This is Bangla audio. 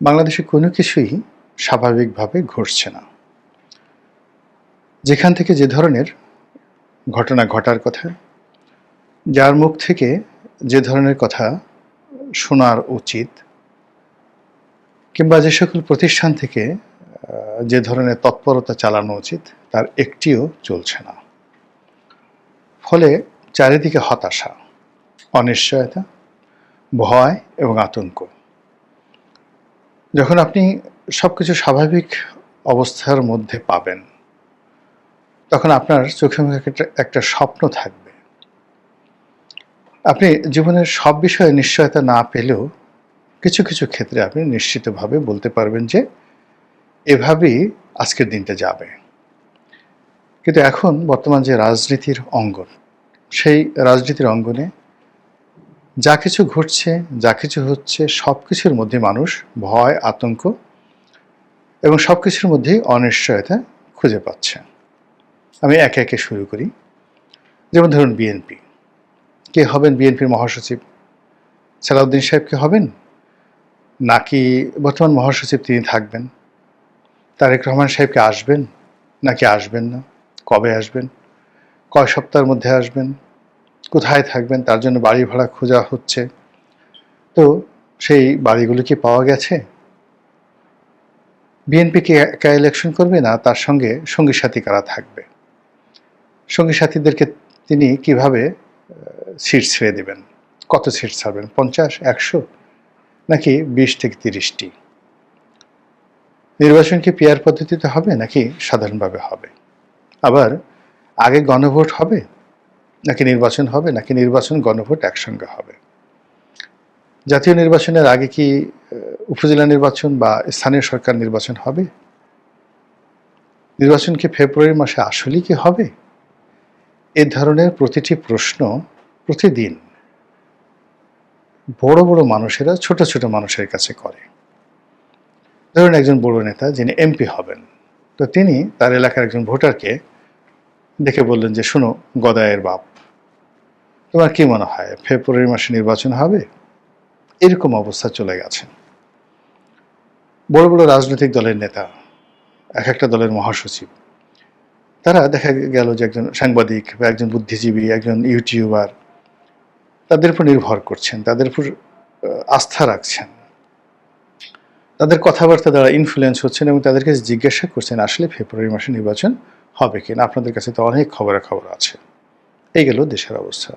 বাংলাদেশে কোনো কিছুই স্বাভাবিকভাবে ঘটছে না। যেখান থেকে যে ধরনের ঘটনা ঘটার কথা, যার মুখ থেকে যে ধরনের কথা শোনার উচিত, কিংবা যে সকল প্রতিষ্ঠান থেকে যে ধরনের তৎপরতা চালানো উচিত, তার একটিও চলছে না। ফলে চারিদিকে হতাশা, অনিশ্চয়তা, ভয় এবং আতঙ্ক। যখন আপনি সব কিছু স্বাভাবিক অবস্থার মধ্যে পাবেন, তখন আপনার চোখে মুখে একটা স্বপ্ন থাকবে। আপনি জীবনের সব বিষয়ে নিশ্চয়তা না পেলেও কিছু কিছু ক্ষেত্রে আপনি নিশ্চিতভাবে বলতে পারবেন যে, এভাবেই আজকের দিনটা যাবে। কিন্তু এখন বর্তমান যে রাজনীতির অঙ্গন, সেই রাজনীতির অঙ্গনে যা কিছু ঘটছে, যা কিছু হচ্ছে সব কিছুর মধ্যে মানুষ ভয়, আতঙ্ক এবং সব কিছুর মধ্যেই অনিশ্চয়তা খুঁজে পাচ্ছে। আমি একে একে শুরু করি। যেমন ধরুন বিএনপি কে হবেন বিএনপির মহাসচিব? সালাউদ্দিন সাহেব কে হবেন? নাকি বর্তমান মহাসচিব তিনি থাকবেন? তারেক রহমান সাহেবকে আসবেন? নাকি আসবেন না? কবে আসবেন? কয় সপ্তাহের মধ্যে আসবেন? কোথায় থাকবেন, তার জন্য বাড়ি ভাড়া খোঁজা হচ্ছে। তো সেই বাড়িগুলো কি পাওয়া গেছে? বিএনপি কি একা ইলেকশন করবে না, তার সঙ্গে সঙ্গী সাথী কারা থাকবে? সঙ্গী সাথীদেরকে তিনি কীভাবে সিট ছেড়ে দেবেন? কত সিট ছাড়বেন, পঞ্চাশ, একশো, নাকি বিশ থেকে তিরিশটি? নির্বাচন কি পিয়ার পদ্ধতিতে হবে, নাকি সাধারণভাবে হবে? আবার আগে গণভোট হবে? নাকি নির্বাচন হবে, নাকি নির্বাচন গণভোট একসঙ্গে হবে? জাতীয় নির্বাচনের আগে কি উপজেলা নির্বাচন বা স্থানীয় সরকার নির্বাচন হবে? নির্বাচন কি ফেব্রুয়ারি মাসে আসলেই কি হবে? এ ধরনের প্রতিটি প্রশ্ন প্রতিদিন বড় বড় মানুষেরা, ছোট ছোট মানুষের কাছে করে। ধরুন একজন বড় নেতা যিনি এমপি হবেন, তো তিনি তার এলাকার একজন ভোটারকে দেখে বললেন যে, শোনো, গদায়ের বাপ, তোমার কি মনে হয় ফেব্রুয়ারি মাসে নির্বাচন হবে? এরকম অবস্থা চলে গেছে। বড় বড় রাজনৈতিক দলের নেতা, এক একটা দলের মহাসচিব, তারা দেখা গেল যে একজন সাংবাদিক বা একজন বুদ্ধিজীবী, একজন ইউটিউবার, তাদের উপর নির্ভর করছেন, তাদের উপর আস্থা রাখছেন। তাদের কথাবার্তা দ্বারা ইনফ্লুয়েন্স হচ্ছেন এবং তাদেরকে জিজ্ঞাসা করছেন, আসলে ফেব্রুয়ারি মাসে নির্বাচন হবে কিনা? আপনাদের কাছে তো অনেক খবরাখবর আছে। এই গেল দেশের অবস্থা।